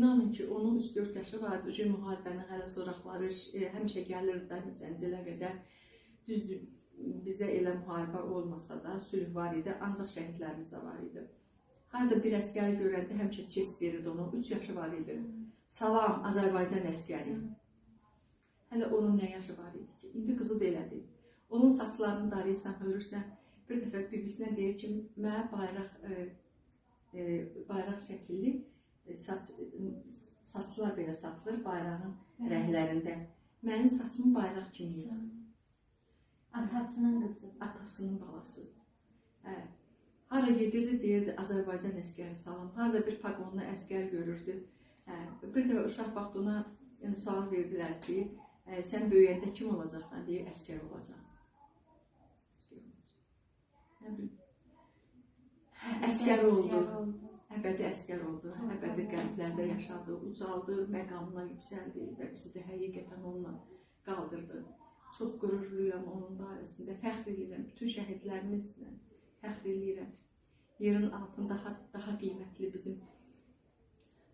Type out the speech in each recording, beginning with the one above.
inanın ki, onun 3-4 yaşı vardı. Ucu müharibənin hələ soraqları e, həmişə gəlirdi də mücəncilə qədər. Düzdür, bizdə elə müharibə olmasa da sülh var idi, ancaq şəhidlərimiz də var idi. Harda bir əskəri görəndə həmişə çest verirdi onu. 3 yaşı var idi. Salam, Azərbaycan əskəri. Hələ onun nə yaşı var idi ki? İndi qızı da elədi. Onun saçlarını darıyırsan, hörürsən. Bir dəfə bibisinə deyir ki, mənə bayraq e, e, bayraq şəkilli saç saçlar belə satılır bayrağın rənglərində. Mənim saçım bayraq kimi. Atasının qızı. Atasının balası. Hə. Hara gedirdi deyirdi Azərbaycan əskəri salam. Harda bir paqonlu əskər görürdü. Hə. Bir də uşaq vaxt ona yəni, sual verdilər ki, ə, sən böyüyəndə kim olacaqsan deyə əskər olacaq. Əskər olacaq. Bilim. Əskər oldu. Əbədi əskər oldu. Əbədi qəlblərdə yaşadı, ucaldı, məqamına yüksəldi və bizi də həqiqətən onunla qaldırdı. Çox qürurluyam onun barəsində. Fəxr edirəm bütün şəhidlərimizlə. Fəxr edirəm. Yerin altında daha, daha qiymətli bizim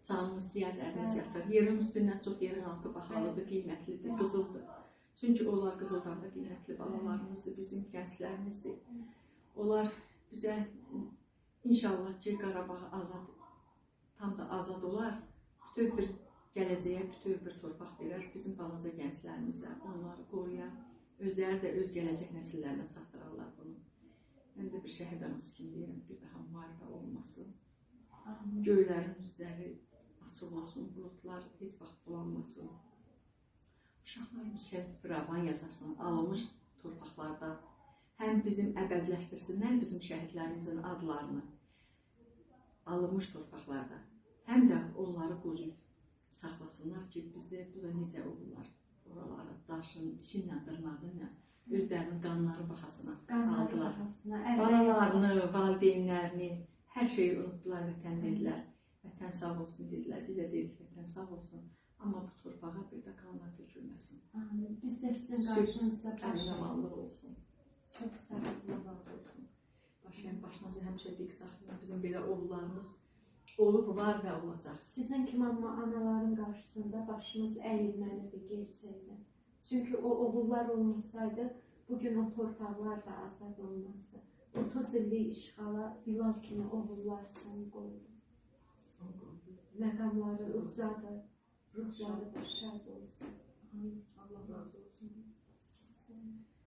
canımız siyərlərimiz Bəli. yatır. Yerin üstündən çox yerin altı bahalıdır, qiymətlidir, qızıldır. Çünki onlar qızıldan da qiymətli balalarımızdır, bizim gənclərimizdir. Onlar bizə inşallah ki, Qarabağ azad, tam da azad olar. Bütöv bir gələcəyə bütöv bir torpaq verər. Bizim balaca gənclərimiz də onları qoruyar. Özləri də öz gələcək nəsillərinə çatdırarlar bunu. Mən də bir şəhid anası kimi deyirəm, bir daha müharibə olmasın. Göylərin üzləri açıq olsun, buludlar heç vaxt bulanmasın. Uşaqlarımız şəhid firavan yazasın, alınmış torpaqlarda həm bizim əbədləşdirsinlər bizim şəhidlərimizin adlarını alınmış torpaqlarda, həm də onları qoruyub saxlasınlar ki, bizdə bu da necə olurlar oralara daşın, dişinlə, dırnağıyla özlərinin qanları bahasına Qanlar aldılar. Balalarını, valideynlərini, hər şeyi unutdular, vətən dedilər. Vətən sağ olsun dedilər. Biz də dedik vətən sağ olsun. Amma bu torpağa bir də qanlar tökülməsin. Amin. Biz də sizin qarşınızda baş Qəhrəmanlıq olsun. Çox sağ olun. Razı olsun. Başlayın başınızı həmişə dik saxlayın. Bizim belə oğullarımız olub, var və olacaq. Sizin kimi amma anaların qarşısında başınız əyilməlidir gerçəkdən. Çünki o oğullar olmasaydı, bugün o torpaqlar da azad olmazdı. 30 illik işğala Bilal kimi oğullar son qoydu. Məqamları ucadır, ruhları da şad olsun. Amin. Allah razı olsun.